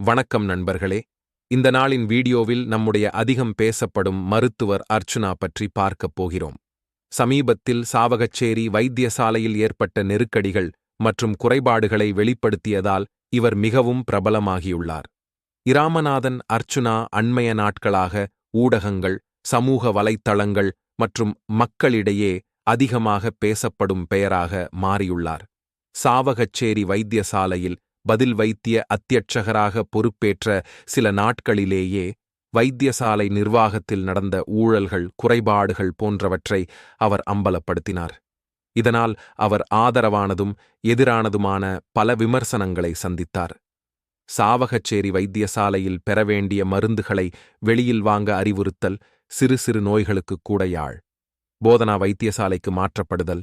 வணக்கம் நண்பர்களே. இந்த நாளின் வீடியோவில் நம்முடைய அதிகம் பேசப்படும் மருத்துவர் அர்ச்சுனா பற்றி பார்க்கப் போகிறோம். சமீபத்தில் சாவகச்சேரி வைத்தியசாலையில் ஏற்பட்ட நெருக்கடிகள் மற்றும் குறைபாடுகளை வெளிப்படுத்தியதால் இவர் மிகவும் பிரபலமாகியுள்ளார். இராமநாதன் அர்ச்சுனா அண்மைய நாட்களாக ஊடகங்கள் சமூக வலைத்தளங்கள் மற்றும் மக்களிடையே அதிகமாக பேசப்படும் பெயராக மாறியுள்ளார். சாவகச்சேரி வைத்தியசாலையில் பதில் வைத்திய அத்தியட்சகராக பொறுப்பேற்ற சில நாட்களிலேயே வைத்தியசாலை நிர்வாகத்தில் நடந்த ஊழல்கள் குறைபாடுகள் போன்றவற்றை அவர் அம்பலப்படுத்தினார். இதனால் அவர் ஆதரவானதும் எதிரானதுமான பல விமர்சனங்களை சந்தித்தார். சாவகச்சேரி வைத்தியசாலையில் பெற வேண்டிய மருந்துகளை வெளியில் வாங்க அறிவுறுத்தல் சிறு சிறு நோய்களுக்கு கூட யாழ் போதனா வைத்தியசாலைக்கு மாற்றப்படுதல்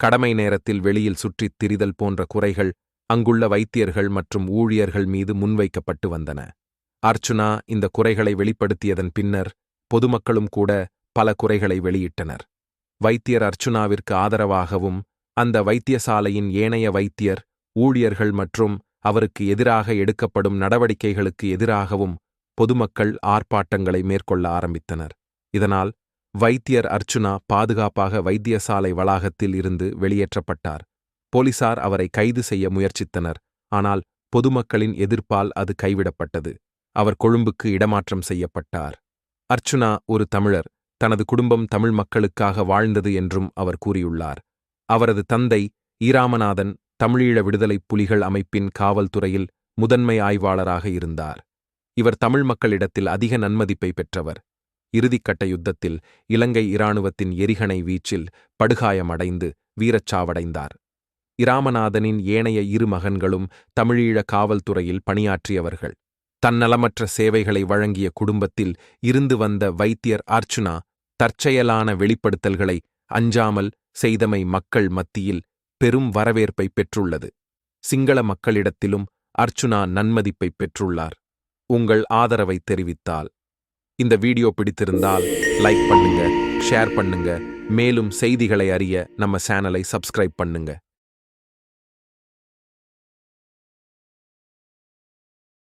கடமை நேரத்தில் வெளியில் சுற்றித் திரிதல் போன்ற குறைகள் அங்குள்ள வைத்தியர்கள் மற்றும் ஊழியர்கள் மீது முன்வைக்கப்பட்டு வந்தன. அர்ச்சுனா இந்த குறைகளை வெளிப்படுத்தியதன் பின்னர் பொதுமக்களும் கூட பல குறைகளை வெளியிட்டனர். வைத்தியர் அர்ச்சுனாவிற்கு ஆதரவாகவும் அந்த வைத்தியசாலையின் ஏனைய வைத்தியர் ஊழியர்கள் மற்றும் அவருக்கு எதிராக எடுக்கப்படும் நடவடிக்கைகளுக்கு எதிராகவும் பொதுமக்கள் ஆர்ப்பாட்டங்களை மேற்கொள்ள ஆரம்பித்தனர். இதனால் வைத்தியர் அர்ச்சுனா பாதுகாப்பாக வைத்தியசாலை வளாகத்தில் இருந்து வெளியேற்றப்பட்டார். போலீசார் அவரை கைது செய்ய முயற்சித்தனர் ஆனால் பொதுமக்களின் எதிர்ப்பால் அது கைவிடப்பட்டது. அவர் கொழும்புக்கு இடமாற்றம் செய்யப்பட்டார். அர்ச்சுனா ஒரு தமிழர் தனது குடும்பம் தமிழ் மக்களுக்காக வாழ்ந்தது என்றும் அவர் கூறியுள்ளார். அவரது தந்தை ஈராமநாதன் தமிழீழ விடுதலைப் புலிகள் அமைப்பின் காவல்துறையில் முதன்மை ஆய்வாளராக இருந்தார். இவர் தமிழ் மக்களிடத்தில் அதிக நன்மதிப்பை பெற்றவர். இறுதிக்கட்ட யுத்தத்தில் இலங்கை இராணுவத்தின் எரிகணை வீச்சில் படுகாயமடைந்து வீரச்சாவடைந்தார். இராமநாதனின் ஏனைய இரு மகன்களும் தமிழீழ காவல்துறையில் பணியாற்றியவர்கள். தன்னலமற்ற சேவைகளை வழங்கிய குடும்பத்தில் இருந்து வந்த வைத்தியர் அர்ச்சுனா தற்செயலான வெளிப்படுத்தல்களை அஞ்சாமல் செய்தமை மக்கள் மத்தியில் பெரும் வரவேற்பை பெற்றுள்ளது. சிங்கள மக்களிடத்திலும் அர்ச்சுனா நன்மதிப்பை பெற்றுள்ளார். உங்கள் ஆதரவை தெரிவித்தால். இந்த வீடியோ பிடித்திருந்தால் லைக் பண்ணுங்க ஷேர் பண்ணுங்க மேலும் செய்திகளை அறிய நம்ம சேனலை சப்ஸ்கிரைப் பண்ணுங்க.